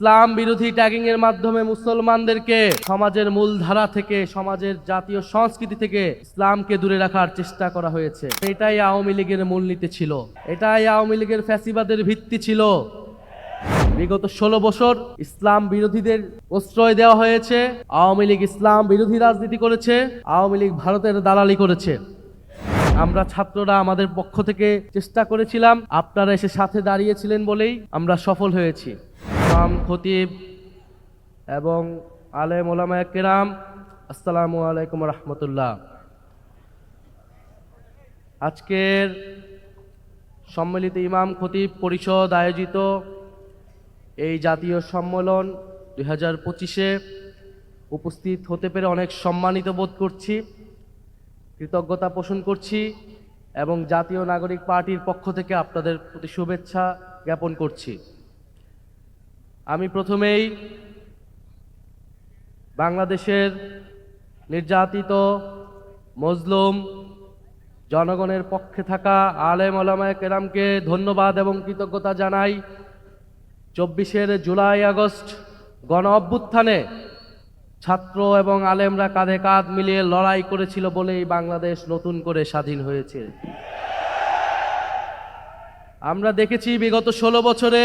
ইসলাম বিরোধী ট্যাগিং এর মাধ্যমে মুসলমানদেরকে সমাজের মূল ধারা থেকে, সমাজের জাতীয় সংস্কৃতি থেকে ইসলামকে দূরে রাখার চেষ্টা করা হয়েছে। এটাই আওয়ামী লীগের মূলনীতি ছিল। এটাই আওয়ামী লীগের ফ্যাসিবাদের ভিত্তি ছিল। বিগত ষোলো বছর ইসলাম বিরোধীদের প্রশ্রয় দেওয়া হয়েছে। আওয়ামী লীগ ইসলাম বিরোধী রাজনীতি করেছে। আওয়ামী লীগ ভারতের দালালি করেছে। আমরা ছাত্ররা আমাদের পক্ষ থেকে চেষ্টা করেছিলাম, আপনারা এসে সাথে দাঁড়িয়েছিলেন বলেই আমরা সফল হয়েছি। ইমাম খতিব এবং আলেম ওলামা কেরাম, আসসালামু আলাইকুম রহমতুল্লাহ। আজকের সম্মিলিত ইমাম খতিব পরিষদ আয়োজিত এই জাতীয় সম্মেলন দুই হাজার পঁচিশে উপস্থিত হতে পেরে অনেক সম্মানিত বোধ করছি, কৃতজ্ঞতা পোষণ করছি এবং জাতীয় নাগরিক পার্টির পক্ষ থেকে আপনাদের প্রতি শুভেচ্ছা জ্ঞাপন করছি। আমি প্রথমেই বাংলাদেশের নির্যাতিত, মজলুম জনগণের পক্ষে থাকা আলেম ওলামায় কেরামকে ধন্যবাদ এবং কৃতজ্ঞতা জানাই। চব্বিশের জুলাই আগস্ট গণ অভ্যুত্থানে ছাত্র এবং আলেমরা কাঁধে কাঁধ মিলিয়ে লড়াই করেছিল বলেই বাংলাদেশ নতুন করে স্বাধীন হয়েছে। আমরা দেখেছি বিগত ষোলো বছরে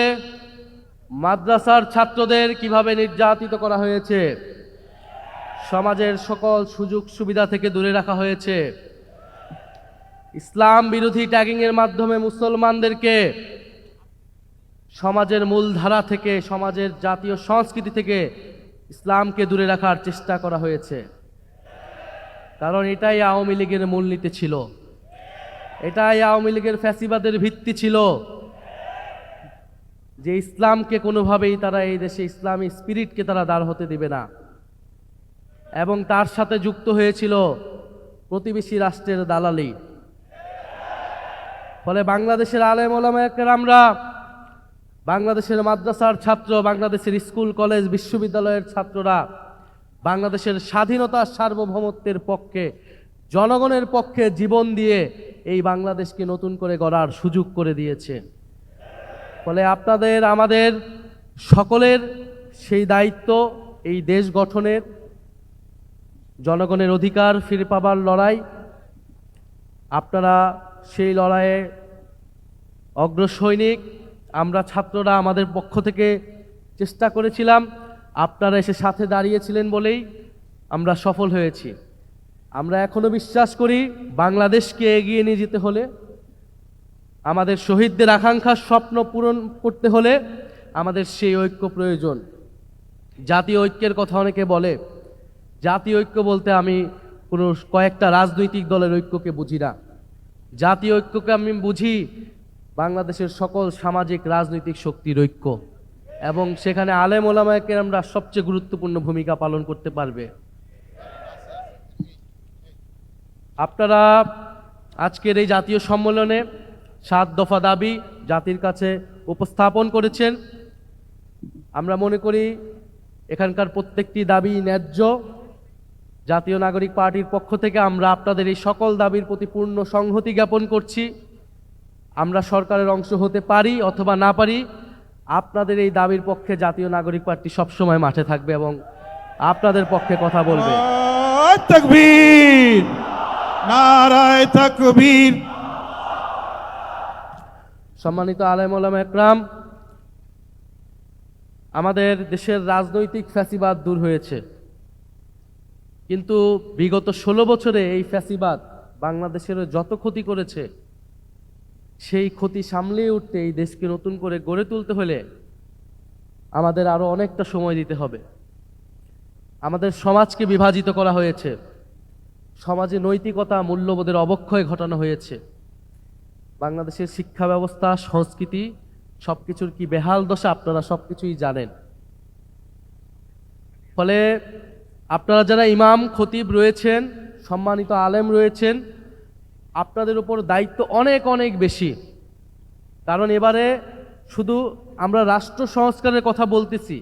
মাদ্রাসার ছাত্রদের কীভাবে নির্যাতিত করা হয়েছে? সমাজের সকল সুযোগ সুবিধা থেকে দূরে রাখা হয়েছে। ইসলাম বিরোধী ট্যাগিং এর মাধ্যমে মুসলমানদেরকে সমাজের মূল ধারা থেকে, সমাজের জাতীয় সংস্কৃতি থেকে ইসলামকে দূরে রাখার চেষ্টা করা হয়েছে। কারণ এটাই আওয়ামী লীগের মূলনীতি ছিল। এটাই আওয়ামী লীগের ফ্যাসিবাদের ভিত্তি ছিল। যে ইসলামকে কোনোভাবেই তারা এই দেশে ইসলামী স্পিরিটকে তারা দাঁড় হতে দেবে না। এবং তার সাথে যুক্ত হয়েছিল প্রতিবেশী রাষ্ট্রের দালালি। ফলে বাংলাদেশের আলেম ওলামায়াকেরামরা বাংলাদেশের মাদ্রাসার ছাত্র, বাংলাদেশের স্কুল, কলেজ, বিশ্ববিদ্যালয়ের ছাত্ররা, বাংলাদেশের স্বাধীনতা সার্বভৌমত্বের পক্ষে, জনগণের পক্ষে জীবন দিয়ে এই বাংলাদেশকে নতুন করে গড়ার সুযোগ করে দিয়েছে। ফলে আপনাদের, আমাদের সকলের সেই দায়িত্ব, এই দেশ গঠনের, জনগণের অধিকার ফিরে পাবার লড়াই। আপনারা সেই লড়াইয়ে অগ্রসৈনিক, আমরা ছাত্ররা আমাদের পক্ষ থেকে চেষ্টা করেছিলাম, আপনারা এসে সাথে দাঁড়িয়েছিলেন বলেই আমরা সফল হয়েছি। আমরা এখনও বিশ্বাস করি, বাংলাদেশকে এগিয়ে নিয়ে যেতে হলে আমাদের শহীদদের আকাঙ্ক্ষার স্বপ্ন পূরণ করতে হলে আমাদের সেই ঐক্য প্রয়োজন। জাতীয় ঐক্যের কথা অনেকে বলে, জাতীয় ঐক্য বলতে আমি কোনো কয়েকটা রাজনৈতিক দলের ঐক্যকে বুঝি না। জাতীয় ঐক্যকে আমি বুঝি বাংলাদেশের সকল সামাজিক রাজনৈতিক শক্তির ঐক্য এবং সেখানে আলেম ওলামায়কে আমরা সবচেয়ে গুরুত্বপূর্ণ ভূমিকা পালন করতে পারবে। আপনারা আজকের এই জাতীয় সম্মেলনে সাত দফা দাবি জাতির কাছে উপস্থাপন করেছেন। আমরা মনে করি এখানকার প্রত্যেকটি দাবি ন্যায্য। জাতীয় নাগরিক পার্টির পক্ষ থেকে আমরা আপনাদের এই সকল দাবির প্রতি পূর্ণ সংহতি জ্ঞাপন করছি। আমরা সরকারের অংশ হতে পারি অথবা না পারি, আপনাদের এই দাবির পক্ষে জাতীয় নাগরিক পার্টি সবসময় মাঠে থাকবে এবং আপনাদের পক্ষে কথা বলবে। নারায় তকবীর। সম্মানিত আলেম ওলামা একরাম, আমাদের দেশের রাজনৈতিক ফ্যাসিবাদ দূর হয়েছে। কিন্তু বিগত ষোলো বছরে এই ফ্যাসিবাদ বাংলাদেশের যত ক্ষতি করেছে, সেই ক্ষতি সামলিয়ে উঠতে এই দেশকে নতুন করে গড়ে তুলতে হলে আমাদের আরও অনেকটা সময় দিতে হবে। আমাদের সমাজকে বিভাজিত করা হয়েছে। সমাজে নৈতিকতা মূল্যবোধের অবক্ষয় ঘটানো হয়েছে। বাংলাদেশের শিক্ষা ব্যবস্থা, সংস্কৃতি, সবকিছুর কি বেহাল দশা আপনারা সবকিছুই জানেন। ফলে আপনারা যারা ইমাম, খতিব রয়েছেন, সম্মানিত আলেম রয়েছেন, আপনাদের উপর দায়িত্ব অনেক অনেক বেশি। কারণ এবারে শুধু আমরা রাষ্ট্র সংস্কারের কথা বলতেছি,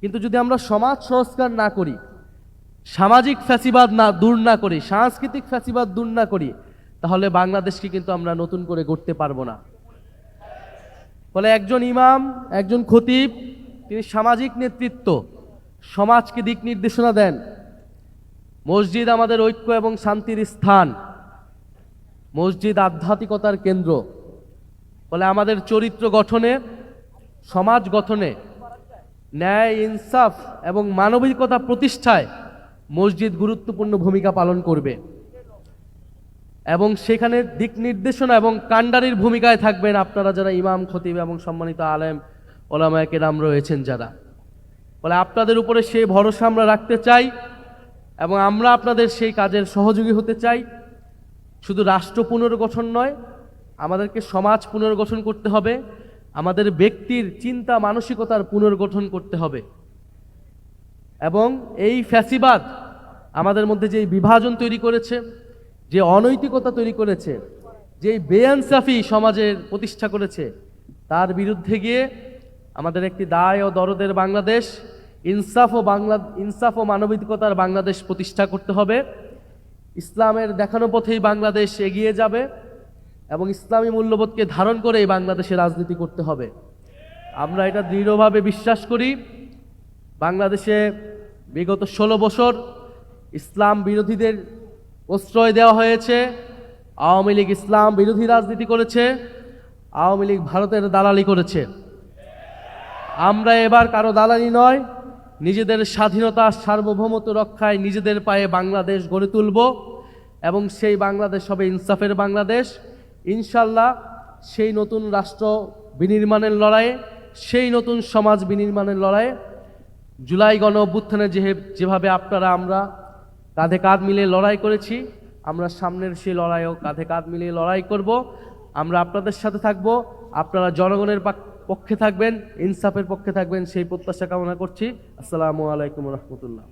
কিন্তু যদি আমরা সমাজ সংস্কার না করি, সামাজিক ফ্যাসিবাদ না দূর না করি, সাংস্কৃতিক ফ্যাসিবাদ দূর না করি তাহলে বাংলাদেশকে কিন্তু আমরা নতুন করে গড়তে পারব না। ফলে একজন ইমাম, একজন খতিব, তিনি সামাজিক নেতৃত্ব, সমাজকে দিক নির্দেশনা দেন। মসজিদ আমাদের ঐক্য এবং শান্তির স্থান। মসজিদ আধ্যাত্মিকতার কেন্দ্র। ফলে আমাদের চরিত্র গঠনে, সমাজ গঠনে, ন্যায়, ইনসাফ এবং মানবিকতা প্রতিষ্ঠায় মসজিদ গুরুত্বপূর্ণ ভূমিকা পালন করবে। এবং সেখানে দিক নির্দেশনা এবং কাণ্ডারির ভূমিকায় থাকবেন আপনারা যারা ইমাম, খতিব এবং সম্মানিত আলেম ওলামায়কে নাম রয়েছেন যারা। ফলে আপনাদের উপরে সেই ভরসা আমরা রাখতে চাই এবং আমরা আপনাদের সেই কাজের সহযোগী হতে চাই। শুধু রাষ্ট্র পুনর্গঠন নয়, আমাদেরকে সমাজ পুনর্গঠন করতে হবে, আমাদের ব্যক্তির চিন্তা, মানসিকতার পুনর্গঠন করতে হবে। এবং এই ফ্যাসিবাদ আমাদের মধ্যে যে বিভাজন তৈরি করেছে যে অনৈতিকতা তৈরি করেছে, যে বেআনসাফি সমাজের প্রতিষ্ঠা করেছে, তার বিরুদ্ধে গিয়ে আমাদের একটি দায় ও দরদের বাংলাদেশ, ইনসাফ ও বাংলা ইনসাফ ও মানবিকতার বাংলাদেশ প্রতিষ্ঠা করতে হবে। ইসলামের দেখানো পথেই বাংলাদেশ এগিয়ে যাবে এবং ইসলামী মূল্যবোধকে ধারণ করে এই বাংলাদেশে রাজনীতি করতে হবে। আমরা এটা দৃঢ়ভাবে বিশ্বাস করি, বাংলাদেশে বিগত ষোলো বছর ইসলাম বিরোধীদের প্রশ্রয় দেওয়া হয়েছে। আওয়ামী লীগ ইসলাম বিরোধী রাজনীতি করেছে। আওয়ামী লীগ ভারতের দালালি করেছে। আমরা এবার কারও দালালি নয়, নিজেদের স্বাধীনতা সার্বভৌমত্ব রক্ষায় নিজেদের পায়ে বাংলাদেশ গড়ে তুলব এবং সেই বাংলাদেশ হবে ইনসাফের বাংলাদেশ। ইনশাল্লাহ সেই নতুন রাষ্ট্র বিনির্মাণের লড়াইয়ে, সেই নতুন সমাজ বিনির্মাণের লড়াইয়ে জুলাই গণ অভ্যুত্থানে যে যেভাবে আপনারা, আমরা কাঁধে কাঁধ মিলিয়ে লড়াই করেছি। আমরা সামনের সেই লড়াইও কাঁধে কাঁধ মিলিয়ে লড়াই করব। আমরা আপনাদের সাথে থাকব। আপনারা জনগণের পক্ষে থাকবেন, ইনসাফের পক্ষে থাকবেন, সেই প্রত্যাশা কামনা করছি। আসসালামু আলাইকুম রহমতুল্লাহ।